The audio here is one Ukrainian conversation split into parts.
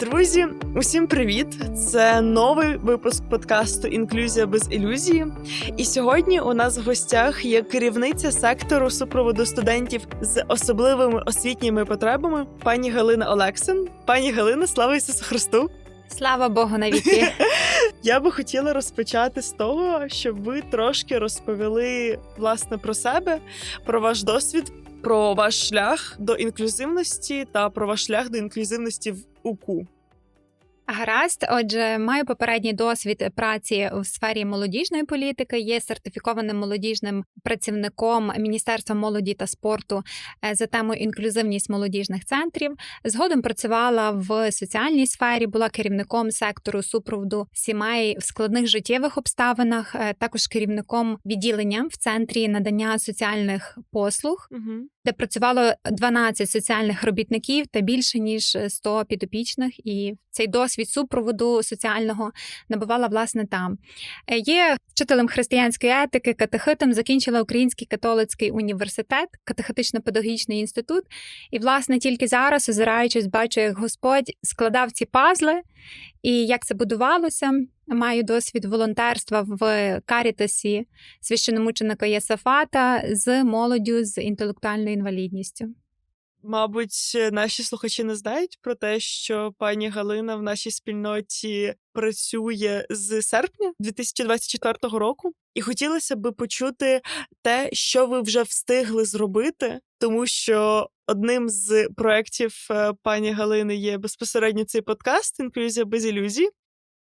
Друзі, усім привіт! Це новий випуск подкасту Інклюзія без ілюзії. І сьогодні у нас в гостях є керівниця сектору супроводу студентів з особливими освітніми потребами, пані Галина Олексин. Пані Галина, слава Ісусу Христу! Слава Богу, навіки. Я би хотіла розпочати з того, щоб ви трошки розповіли власне про себе, про ваш досвід, про ваш шлях до інклюзивності та про ваш шлях до інклюзивності в УКУ. Гаразд, отже, маю попередній досвід праці в сфері молодіжної політики. Є сертифікованим молодіжним працівником Міністерства молоді та спорту е, за темою інклюзивність молодіжних центрів. Згодом працювала в соціальній сфері, була керівником сектору супроводу сімей в складних життєвих обставинах, е, також керівником відділення в центрі надання соціальних послуг. Угу. Де працювало 12 соціальних робітників та більше ніж 100 підопічних, і цей досвід супроводу соціального набувала власне там. Е, Є вчителем християнської етики, катехитом, закінчила Український католицький університет, катехетично-педагогічний інститут. І, власне, тільки зараз, озираючись, бачу, як Господь складав ці пазли і як це будувалося. Маю досвід волонтерства в Карітасі священомученика Єсафата з молоддю з інтелектуальною інвалідністю. Мабуть, наші слухачі не знають про те, що пані Галина в нашій спільноті працює з серпня 2024 року, і хотілося би почути те, що ви вже встигли зробити, тому що одним з проєктів е, пані Галини є безпосередньо цей подкаст Інклюзія без ілюзій.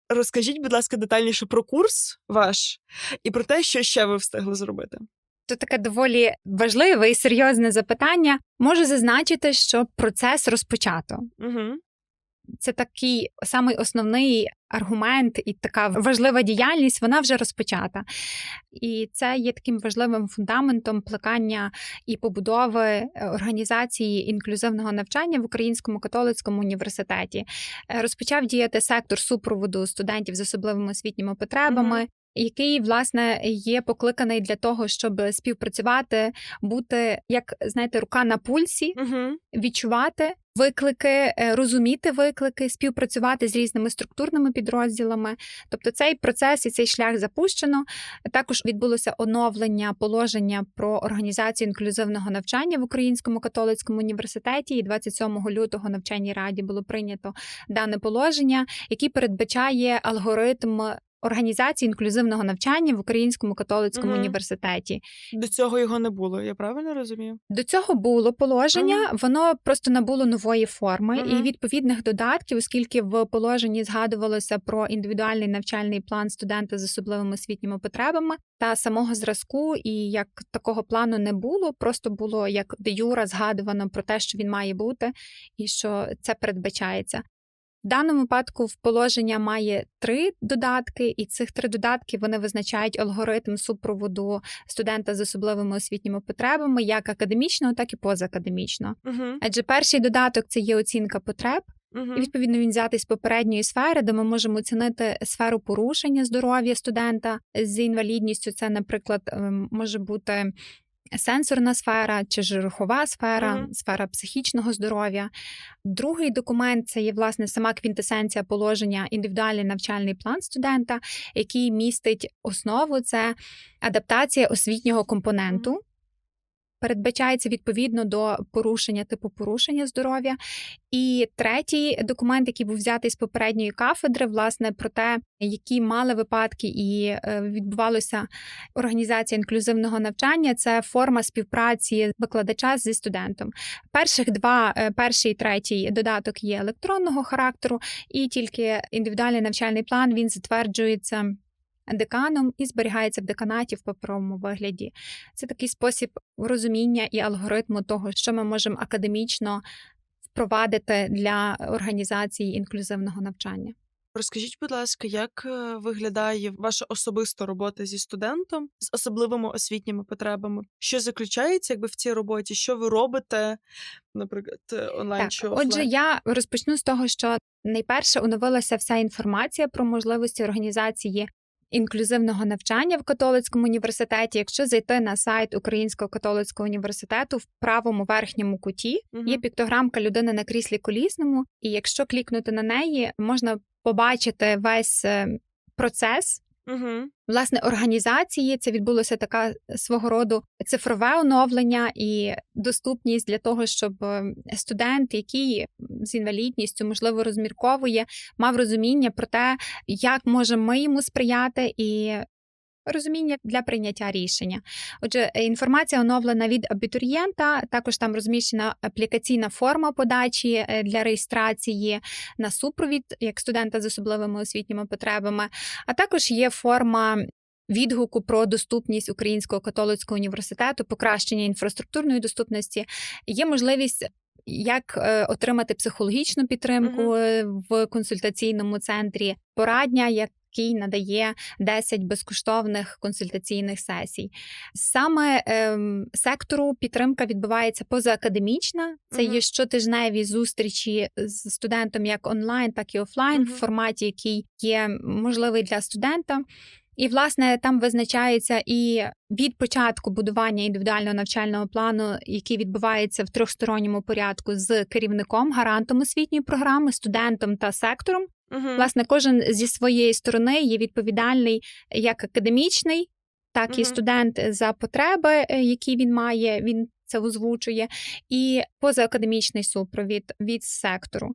Розкажіть, будь ласка, детальніше про курс ваш і про те, що ще ви встигли зробити. Тут таке доволі важливе і серйозне запитання. Можу зазначити, що процес розпочато. Угу. Це такий самий основний аргумент і така важлива діяльність, вона вже розпочата. І це є таким важливим фундаментом плекання і побудови е, організації інклюзивного навчання в Українському католицькому університеті. Е, Розпочав діяти сектор супроводу студентів з особливими освітніми потребами. Який власне є покликаний для того, щоб співпрацювати, бути як знаєте, рука на пульсі, Угу. відчувати виклики, е, розуміти виклики, співпрацювати з різними структурними підрозділами. Тобто цей процес і цей шлях запущено. Також відбулося оновлення положення про організацію інклюзивного навчання в Українському католицькому університеті. І 27 лютого навчальній раді було прийнято дане положення, яке передбачає алгоритм. Організації інклюзивного навчання в Українському католицькому Мгм. університеті До цього його не було, я правильно розумію? до цього було положення, воно просто набуло нової форми і відповідних додатків, оскільки в положенні згадувалося про індивідуальний навчальний план студента з особливими освітніми потребами та самого зразку, і як такого плану не було, просто було як де юра згадувано про те, що він має бути, і що це передбачається. В даному випадку в положення має три додатки, і цих три додатки вони визначають алгоритм супроводу студента з особливими освітніми потребами, як академічного, так і позаакадемічного. Угу. Адже перший додаток це є оцінка потреб, Угу. і відповідно він взятий з попередньої сфери, де ми можемо оцінити сферу порушення здоров'я студента з інвалідністю. Це, наприклад, ем, може бути. Сенсорна сфера чи ж рухова сфера, Мгм. сфера психічного здоров'я. Другий документ це є власне сама квінтесенція положення індивідуальний навчальний план студента, який містить основу це адаптація освітнього компоненту. Передбачається відповідно до порушення типу порушення здоров'я. І третій документ, який був взятий з попередньої кафедри, власне, про те, які мали випадки і е, відбувалося організація інклюзивного навчання, це форма співпраці викладача зі студентом. Перших два, е, перший і третій додаток є електронного характеру, і тільки індивідуальний навчальний план він затверджується. Деканом і зберігається в деканаті в паперовому вигляді. Це такий спосіб розуміння і алгоритму того, що ми можемо академічно впровадити для організації інклюзивного навчання. Розкажіть, будь ласка, як е, виглядає ваша особиста робота зі студентом з особливими освітніми потребами? Що заключається якби в цій роботі? Що ви робите, наприклад, е, онлайн Так, чи отже, я розпочну з того, що найперше оновилася вся інформація про можливості організації інклюзивного навчання в католицькому університеті. Якщо зайти на сайт Українського католицького університету в правому верхньому куті угу. є піктограмка людини на кріслі колісному, і якщо клікнути на неї, можна побачити весь е, процес. Угу. Власне, організації це відбулося така свого роду цифрове оновлення і доступність для того, щоб е, студент, який з інвалідністю можливо розмірковує, мав розуміння про те, як можемо ми йому сприяти і. Розуміння для прийняття рішення. Отже, е, інформація оновлена від абітурієнта. Також там розміщена аплікаційна форма подачі е, для реєстрації на супровід як студента з особливими освітніми потребами. А також є форма відгуку про доступність Українського католицького університету, покращення інфраструктурної доступності. Є можливість. Як е, отримати психологічну підтримку Мгм. е, в консультаційному центрі, порадня, який надає 10 безкоштовних консультаційних сесій. Саме ем, сектору підтримка відбувається позаакадемічна. Це Мгм. є щотижневі зустрічі з студентом як онлайн, так і офлайн, Мгм. в форматі, який є можливий для студента. І, власне, там визначається і від початку будування індивідуального навчального плану, який відбувається в трьохсторонньому порядку з керівником, гарантом освітньої програми, студентом та сектором. Угу. Власне, кожен зі своєї сторони є відповідальний як академічний, так і студент за потреби, е, які він має. Він це озвучує, і позаакадемічний супровід від сектору.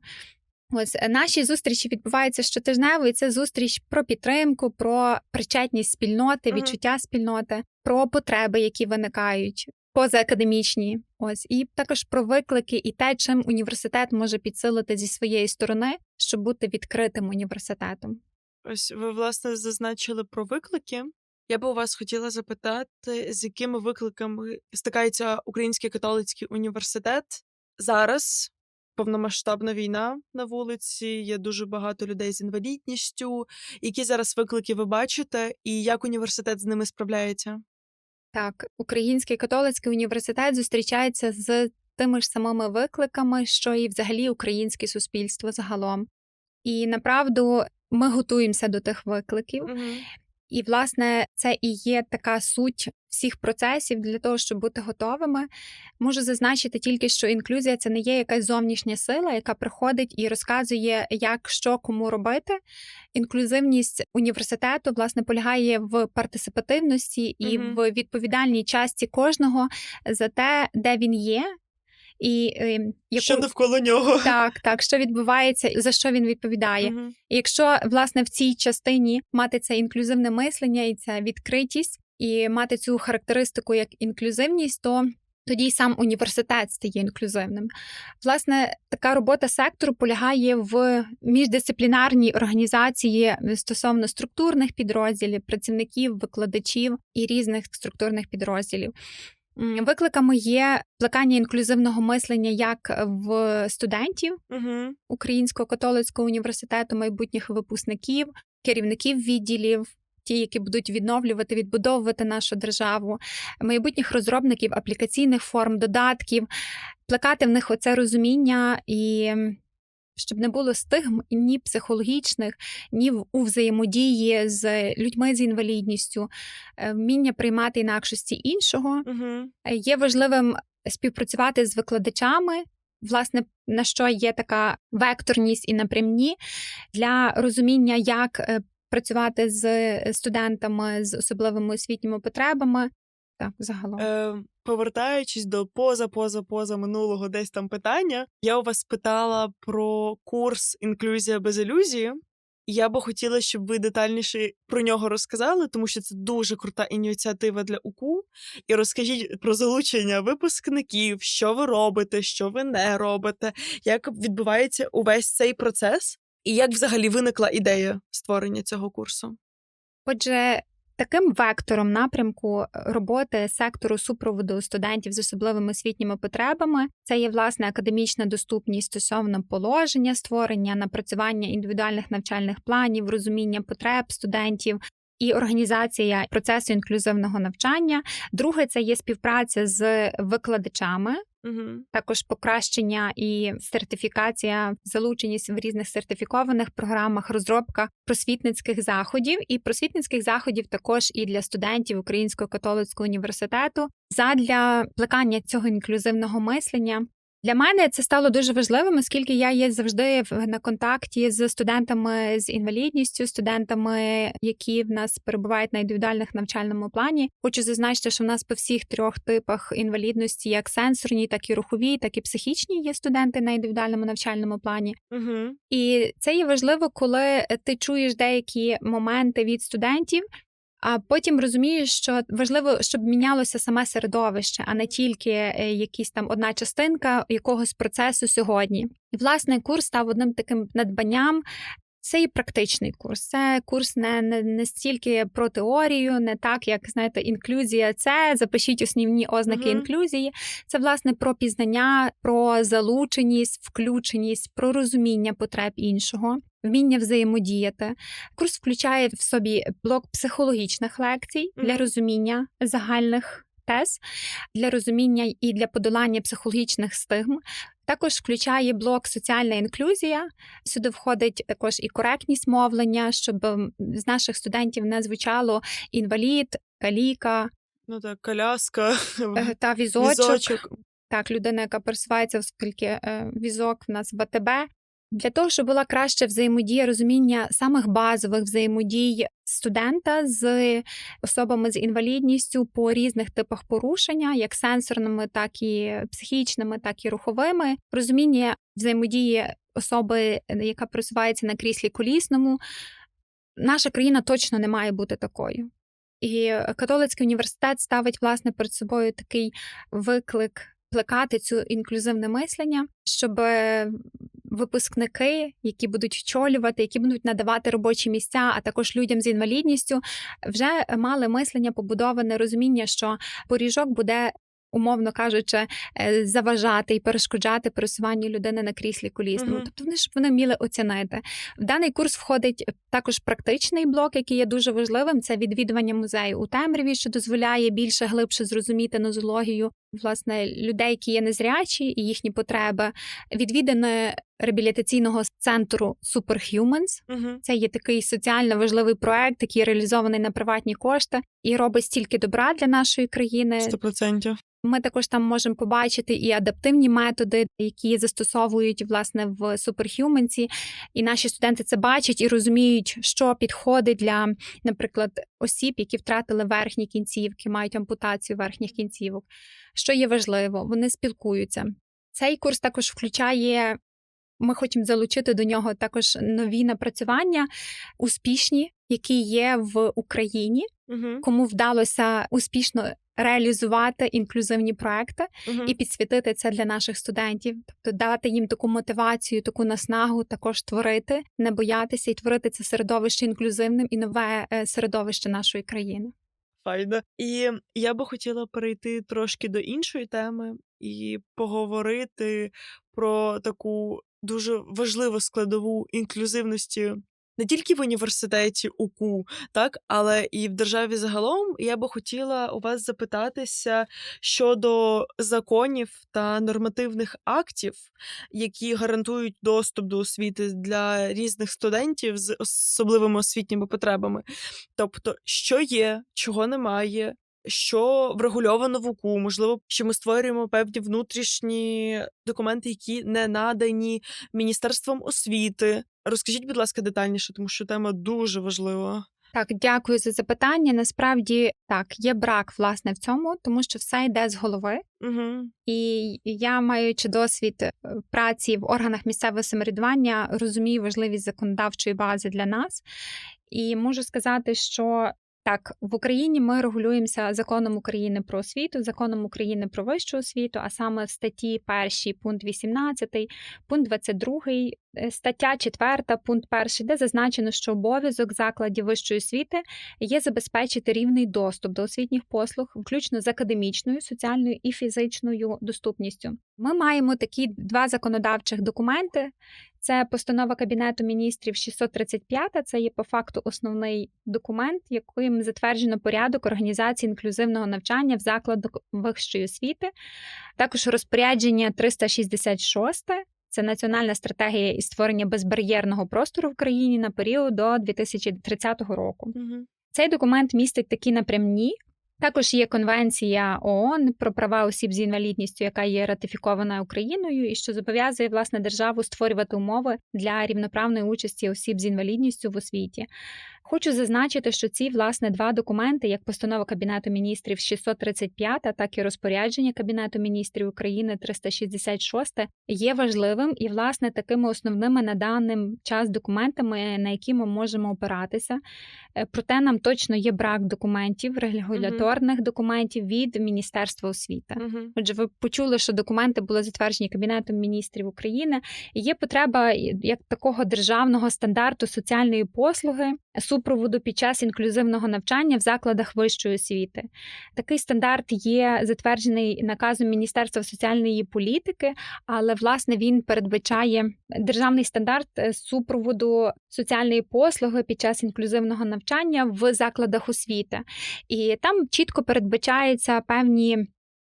Ось е, наші зустрічі відбуваються щотижнево, і це зустріч про підтримку, про причетність спільноти, відчуття спільноти, про потреби, які виникають. Позаакадемічні, ось і також про виклики і те, чим університет може підсилити зі своєї сторони, щоб бути відкритим університетом. Ось ви власне зазначили про виклики. Я би у вас хотіла запитати, з якими викликами стикається Український католицький університет зараз. Повномасштабна війна на вулиці, є дуже багато людей з інвалідністю. Які зараз виклики ви бачите, і як університет з ними справляється? Так, Український католицький університет зустрічається з тими ж самими викликами, що і взагалі українське суспільство загалом. І направду ми готуємося до тих викликів. Угу. І, власне, це і є така суть всіх процесів для того, щоб бути готовими. Можу зазначити тільки, що інклюзія це не є якась зовнішня сила, яка приходить і розказує, як що кому робити. Інклюзивність університету власне полягає в партисипативності і Мгм. в відповідальній часті кожного за те, де він є. І е, яку... Що навколо нього? так, так, що відбувається, за що він відповідає. Мгм. І якщо власне в цій частині мати це інклюзивне мислення і ця відкритість, і мати цю характеристику як інклюзивність, то тоді й сам університет стає інклюзивним. Власне, така робота сектору полягає в міждисциплінарній організації стосовно структурних підрозділів, працівників, викладачів і різних структурних підрозділів. Викликами є плекання інклюзивного мислення як в студентів. Українського католицького університету майбутніх випускників, керівників відділів, ті, які будуть відновлювати, відбудовувати нашу державу, майбутніх розробників аплікаційних форм, додатків, плекати в них оце розуміння і. Щоб не було стигм ні психологічних, ні у взаємодії з людьми з інвалідністю, е, вміння приймати інакшості іншого. Е, Є важливим співпрацювати з викладачами, власне, на що є така векторність і напрямні для розуміння, як е, працювати з студентами з особливими освітніми потребами. Так, загалом. Е, повертаючись до поза, поза, поза минулого десь там питання, я у вас питала про курс інклюзія без ілюзії. Я би хотіла, щоб ви детальніше про нього розказали, тому що це дуже крута ініціатива для УКУ. І розкажіть про залучення випускників, що ви робите, що ви не робите, як відбувається увесь цей процес, і як взагалі виникла ідея створення цього курсу. Отже, таким вектором напрямку роботи сектору супроводу студентів з особливими освітніми потребами це є власне академічна доступність стосовно положення, створення, напрацювання індивідуальних навчальних планів, розуміння потреб студентів. І організація процесу інклюзивного навчання. Друге це є співпраця з викладачами Угу. також покращення і сертифікація, залученість в різних сертифікованих програмах, розробка просвітницьких заходів і просвітницьких заходів також і для студентів Українського католицького університету задля плекання цього інклюзивного мислення. Для мене це стало дуже важливим, оскільки я є завжди на контакті з студентами з інвалідністю, студентами, які в нас перебувають на індивідуальних навчальному плані. Хочу зазначити, що в нас по всіх трьох типах інвалідності, як сенсорній, так і руховій, так і психічній, є студенти на індивідуальному навчальному плані. Угу. І це є важливо, коли ти чуєш деякі моменти від студентів. А потім розумієш, що важливо, щоб мінялося саме середовище, а не тільки е, якісь там одна частинка якогось процесу сьогодні. І власне курс став одним таким надбанням. Це і практичний курс. Це курс не, не, не стільки про теорію, не так, як знаєте, інклюзія. Це запишіть основні ознаки Мгм. інклюзії. Це власне про пізнання, про залученість, включеність, про розуміння потреб іншого, вміння взаємодіяти. Курс включає в собі блок психологічних лекцій для розуміння загальних тез, для розуміння і для подолання психологічних стигм. Також включає блок соціальна інклюзія. Сюди входить також і коректність мовлення, щоб з наших студентів не звучало інвалід, каліка Ну так, коляска, е, та візочок. візочок. Так, людина, яка пересувається, оскільки е, візок в нас в АТБ. Для того, щоб була краща взаємодія, розуміння самих базових взаємодій студента з особами з інвалідністю по різних типах порушення, як сенсорними, так і психічними, так і руховими, розуміння взаємодії особи, яка пересувається на кріслі колісному. Наша країна точно не має бути такою. І католицький університет ставить власне перед собою такий виклик плекати цю інклюзивне мислення, щоб е, випускники, які будуть вчолювати, які будуть надавати робочі місця, а також людям з інвалідністю, вже мали мислення побудоване розуміння, що поріжок буде. Умовно кажучи, е, заважати і перешкоджати пересуванню людини на кріслі колісному. Мгм. Тобто вони щоб вони вміли оцінити. В даний курс входить також практичний блок, який є дуже важливим. Це відвідування музею у темряві, що дозволяє більше глибше зрозуміти нозологію власне людей, які є незрячі і їхні потреби. Відвідане реабілітаційного центру Superhumans. Угу. Це є такий соціально важливий проект, який реалізований на приватні кошти і робить стільки добра для нашої країни. Сто процентів. Ми також там можемо побачити і адаптивні методи, які застосовують власне в Superhumans, і наші студенти це бачать і розуміють, що підходить для, наприклад, осіб, які втратили верхні кінцівки, мають ампутацію верхніх кінцівок. Що є важливо, вони спілкуються. Цей курс також включає. Ми хочемо залучити до нього також нові напрацювання, успішні, які є в Україні, Угу. кому вдалося успішно реалізувати інклюзивні проекти Угу. і підсвітити це для наших студентів, тобто дати їм таку мотивацію, таку наснагу, також творити, не боятися і творити це середовище інклюзивним і нове е, середовище нашої країни. Файно. І я би хотіла перейти трошки до іншої теми і поговорити про таку дуже важливу складову інклюзивності. Не тільки в університеті УКУ, так, але і в державі загалом. Я би хотіла у вас запитатися щодо законів та нормативних актів, які гарантують доступ до освіти для різних студентів з особливими освітніми потребами. Тобто, що є, чого немає, що врегульовано в УКУ, можливо, що ми створюємо певні внутрішні документи, які не надані Міністерством освіти. Розкажіть, будь ласка, детальніше, тому що тема дуже важлива. Так, дякую за запитання. Насправді так, є брак власне в цьому, тому що все йде з голови. Угу. І я, маючи досвід е, праці в органах місцевого самоврядування, розумію важливість законодавчої бази для нас. І можу сказати, що так, в Україні ми регулюємося законом України про освіту, законом України про вищу освіту, а саме в статті 1, пункт 18, пункт 22 Е, Стаття 4, пункт 1, де зазначено, що обов'язок закладів вищої освіти є забезпечити рівний доступ до освітніх послуг, включно з академічною, соціальною і фізичною доступністю. Ми маємо такі два законодавчих документи. Це постанова Кабінету міністрів 635, це є по факту основний документ, яким затверджено порядок організації інклюзивного навчання в закладах вищої освіти. Також розпорядження 366, це національна стратегія із створення безбар'єрного простору в країні на період до 2030 року. Угу. Цей документ містить такі напрямні. Також є конвенція ООН про права осіб з інвалідністю, яка є ратифікована Україною, і що зобов'язує власне державу створювати умови для рівноправної участі осіб з інвалідністю в освіті. Хочу зазначити, що ці власне два документи, як постанова Кабінету міністрів 635, так і розпорядження Кабінету міністрів України 366, є важливим і власне такими основними на даний час документами, на які ми можемо опиратися. Е, Проте нам точно є брак документів, регуляторних документів від Міністерства освіти. Угу. Отже, ви почули, що документи були затверджені Кабінетом міністрів України. Є потреба як такого державного стандарту соціальної послуги супроводу під час інклюзивного навчання в закладах вищої освіти. Такий стандарт є затверджений наказом Міністерства соціальної політики, але власне він передбачає державний стандарт е, супроводу соціальної послуги під час інклюзивного навчання в закладах освіти. І там чітко передбачаються певні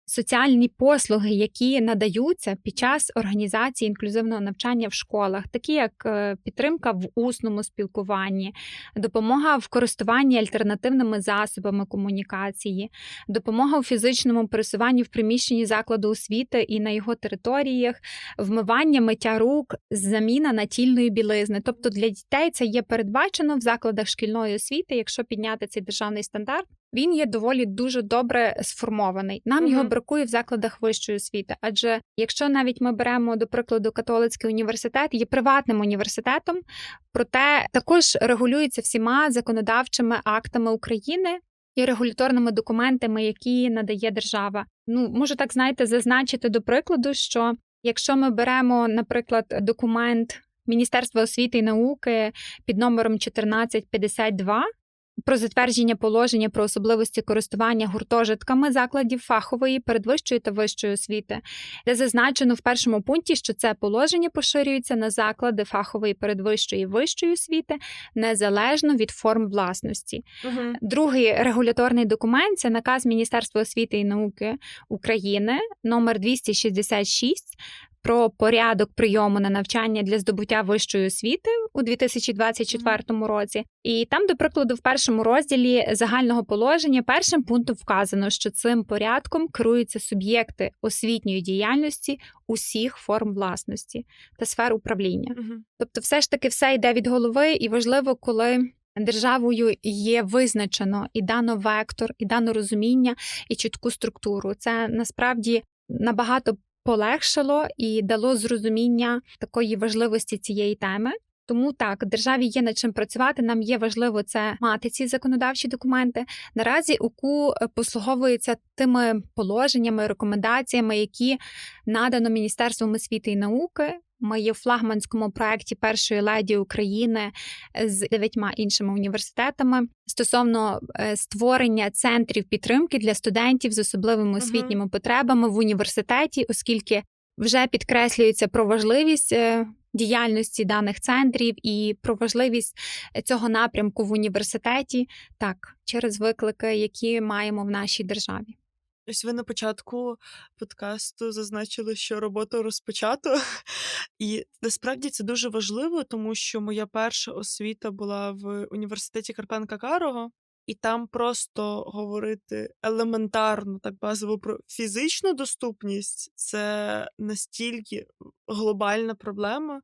соціальні послуги, які надаються під час організації інклюзивного навчання в школах, такі як е, підтримка в усному спілкуванні, допомога в користуванні альтернативними засобами комунікації, допомога у фізичному пересуванні в приміщенні закладу освіти і на його територіях, вмивання миття рук, заміна натільної білизни. Тобто для дітей це є передбачено в закладах шкільної освіти, якщо підняти цей державний стандарт. Він є доволі дуже добре сформований. Нам Мгм. його бракує в закладах вищої освіти. Адже якщо навіть ми беремо до прикладу католицький університет, є приватним університетом, проте також регулюється всіма законодавчими актами України. І регуляторними документами, які надає держава. Ну можу так знаєте, зазначити до прикладу, що якщо ми беремо, наприклад, документ Міністерства освіти і науки під номером 1452 про затвердження положення про особливості користування гуртожитками закладів фахової, передвищої та вищої освіти, де зазначено в першому пункті, що це положення поширюється на заклади фахової, передвищої і вищої освіти незалежно від форм власності. Угу. Другий регуляторний документ це наказ Міністерства освіти і науки України номер 266 про порядок прийому на навчання для здобуття вищої освіти у 2024 році. І там, до прикладу, в першому розділі загального положення першим пунктом вказано, що цим порядком керуються суб'єкти освітньої діяльності усіх форм власності та сфер управління. Угу. Тобто, все ж таки, все йде від голови, і важливо, коли державою є визначено і дано вектор, і дано розуміння, і чітку структуру. Це насправді набагато полегшило і дало зрозуміння такої важливості цієї теми. Тому так, державі є над чим працювати. Нам є важливо це мати ці законодавчі документи. Наразі УКУ е, послуговується тими положеннями, рекомендаціями, які надано Міністерством освіти і науки. Ми є в флагманському проєкті першої леді України з дев'ятьма іншими університетами стосовно е, створення центрів підтримки для студентів з особливими освітніми потребами в університеті, оскільки вже підкреслюється про важливість е, діяльності даних центрів і про важливість цього напрямку в університеті, так через виклики, які маємо в нашій державі. Ось ви на початку подкасту зазначили, що роботу розпочато. І насправді це дуже важливо, тому що моя перша освіта була в університеті Карпенка Карого, і там просто говорити елементарно, так базово про фізичну доступність це настільки глобальна проблема.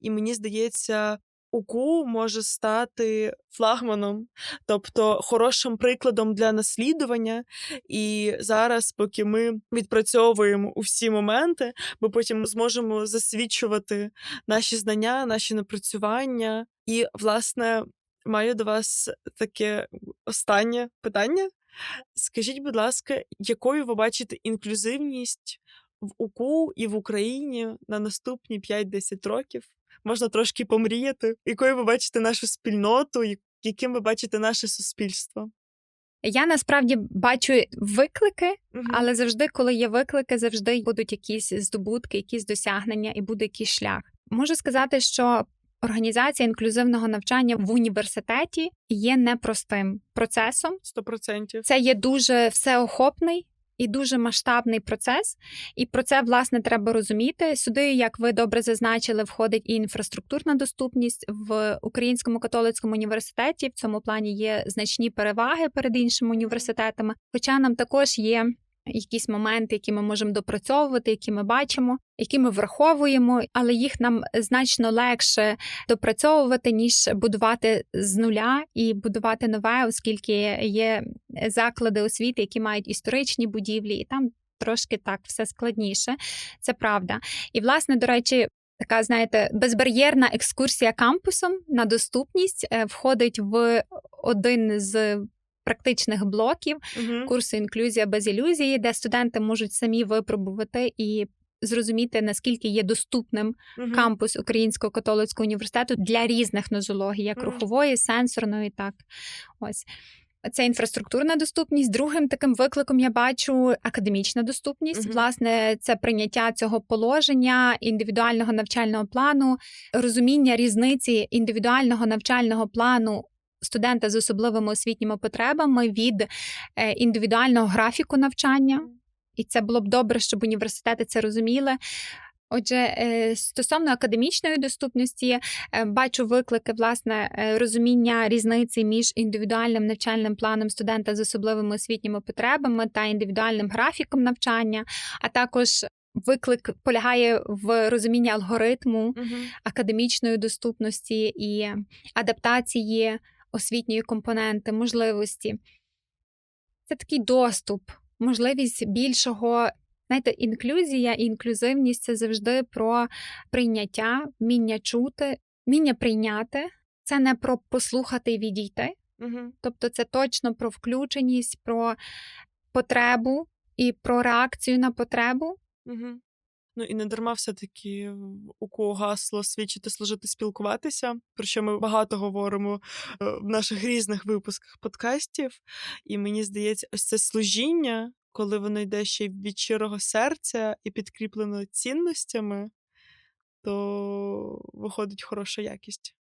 І мені здається, УКУ може стати флагманом, тобто хорошим прикладом для наслідування. І зараз, поки ми відпрацьовуємо усі моменти, ми потім зможемо засвідчувати наші знання, наші напрацювання. І, власне, маю до вас таке останнє питання. Скажіть, будь ласка, якою ви бачите інклюзивність в УКУ і в Україні на наступні 5-10 років? Можна трошки помріяти, якою ви бачите нашу спільноту, яким ви бачите наше суспільство. Я насправді бачу виклики, але завжди, коли є виклики, завжди будуть якісь здобутки, якісь досягнення і буде якийсь шлях. Можу сказати, що організація інклюзивного навчання в університеті є непростим процесом. Сто процентів. Це є дуже всеохопний і дуже масштабний процес. І про це власне треба розуміти. Сюди, як ви добре зазначили, входить і інфраструктурна доступність в Українському католицькому університеті. В цьому плані є значні переваги перед іншими університетами. Хоча нам також є. Якісь моменти, які ми можемо допрацьовувати, які ми бачимо, які ми враховуємо, але їх нам значно легше допрацьовувати, ніж будувати з нуля і будувати нове, оскільки є заклади освіти, які мають історичні будівлі, і там трошки так все складніше. Це правда. І, власне, до речі. Така, знаєте, безбар'єрна екскурсія кампусом на доступність е, входить в один з практичних блоків Мгм. курсу інклюзія без ілюзії, де студенти можуть самі випробувати і зрозуміти, наскільки є доступним Мгм. кампус Українського католицького університету для різних нозологій, як Мгм. рухової, сенсорної, так ось. Це інфраструктурна доступність. Другим таким викликом я бачу академічна доступність. Мгм. Власне, це прийняття цього положення, індивідуального навчального плану, розуміння різниці індивідуального навчального плану студента з особливими освітніми потребами від е, індивідуального графіку навчання. І це було б добре, щоб університети це розуміли. Отже, е, стосовно академічної доступності, е, бачу виклики власне розуміння різниці між індивідуальним навчальним планом студента з особливими освітніми потребами та індивідуальним графіком навчання, а також виклик полягає в розумінні алгоритму Мгм. академічної доступності і адаптації освітньої компоненти, можливості. Це такий доступ, можливість більшого. Знаєте, інклюзія і інклюзивність це завжди про прийняття, вміння чути, вміння прийняти. Це не про послухати і відійти. Мгм. Тобто, це точно про включеність, про потребу і про реакцію на потребу. Мгм. Ну і не дарма все-таки у кого гасло свідчити, служити, спілкуватися, про що ми багато говоримо е, в наших різних випусках подкастів. І мені здається, ось це служіння, коли воно йде ще від щирого серця і підкріплено цінностями, то виходить хороша якість.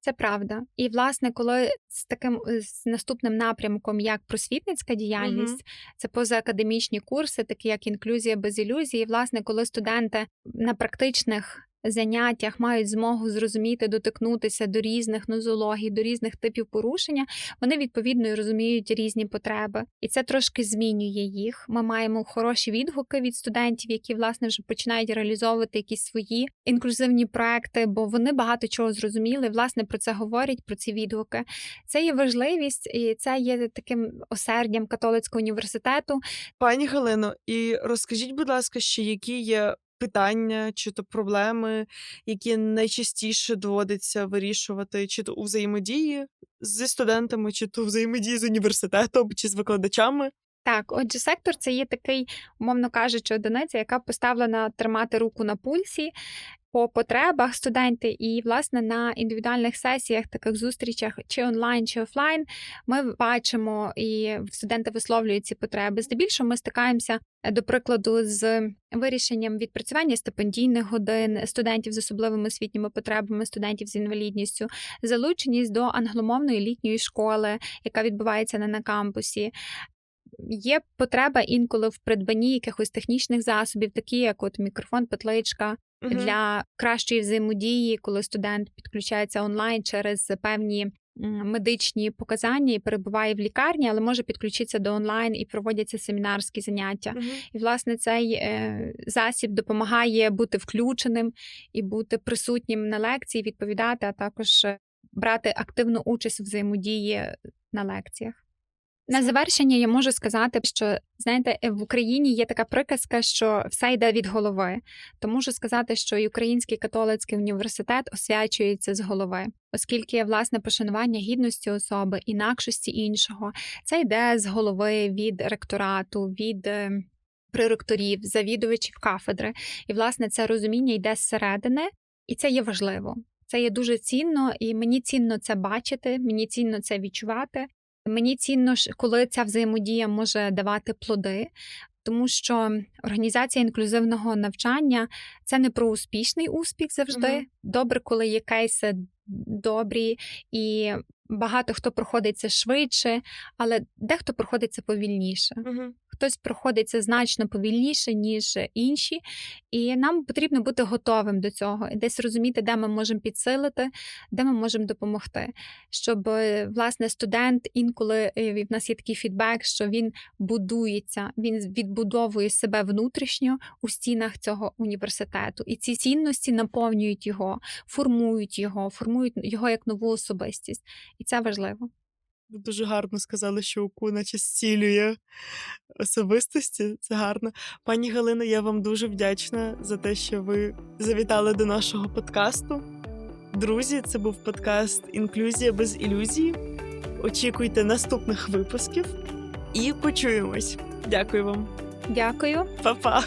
Це правда. І, власне, коли з таким е, з наступним напрямком, як просвітницька діяльність, це позаакадемічні курси, такі як інклюзія без ілюзії. Власне, коли студенти на практичних заняттях мають змогу зрозуміти, дотикнутися до різних нозологій, до різних типів порушення, вони відповідно і розуміють різні потреби, і це трошки змінює їх. Ми маємо хороші відгуки від студентів, які власне вже починають реалізовувати якісь свої інклюзивні проекти, бо вони багато чого зрозуміли. Власне про це говорять, про ці відгуки. Це є важливість, і це є таким осердям католицького університету. Пані Галино, і розкажіть, будь ласка, ще які є питання чи то проблеми, які найчастіше доводиться вирішувати, чи то у взаємодії зі студентами, чи то у взаємодії з університетом, чи з викладачами. Так, отже, сектор це є такий, умовно кажучи, одиниця, яка поставлена тримати руку на пульсі по потребах студентів, і власне на індивідуальних сесіях, таких зустрічах, чи онлайн, чи офлайн, ми бачимо і студенти висловлюють ці потреби. Здебільшого ми стикаємося, до прикладу, з вирішенням відпрацювання стипендійних годин студентів з особливими освітніми потребами, студентів з інвалідністю, залученість до англомовної літньої школи, яка відбувається не на кампусі. Є потреба інколи в придбанні якихось технічних засобів, такі як от мікрофон, петличка, Мгм. для кращої взаємодії, коли студент підключається онлайн через певні медичні показання і перебуває в лікарні, але може підключитися до онлайн і проводяться семінарські заняття. Мгм. І, власне, цей е, засіб допомагає бути включеним і бути присутнім на лекції, відповідати, а також е, брати активну участь в взаємодії на лекціях. На завершення я можу сказати, що знаєте, в Україні є така приказка, що все йде від голови. То можу сказати, що і Український католицький університет освячується з голови, оскільки власне пошанування гідності особи, інакшості іншого, це йде з голови від ректорату, від е, проректорів, завідувачів кафедри. І власне це розуміння йде зсередини. І це є важливо. Це є дуже цінно, і мені цінно це бачити, мені цінно це відчувати. Мені цінно, коли ця взаємодія може давати плоди, тому що організація інклюзивного навчання це не про успішний успіх завжди. Мгм. Добре, коли є кейси добрі, і багато хто проходить це швидше, але дехто проходить це повільніше. Угу. Хтось проходить це значно повільніше, ніж інші, і нам потрібно бути готовим до цього і десь розуміти, де ми можемо підсилити, де ми можемо допомогти. Щоб е, власне студент інколи е, в нас є такий фідбек, що він будується, він відбудовує себе внутрішньо у стінах цього університету, і ці цінності наповнюють його, формують його, формують його як нову особистість, і це важливо. Ви дуже гарно сказали, що УКУ наче зцілює особистості. Це гарно. Пані Галина, я вам дуже вдячна за те, що ви завітали до нашого подкасту. Друзі, це був подкаст Інклюзія без ілюзії. Очікуйте наступних випусків і почуємось. Дякую вам, Дякую. Па-па!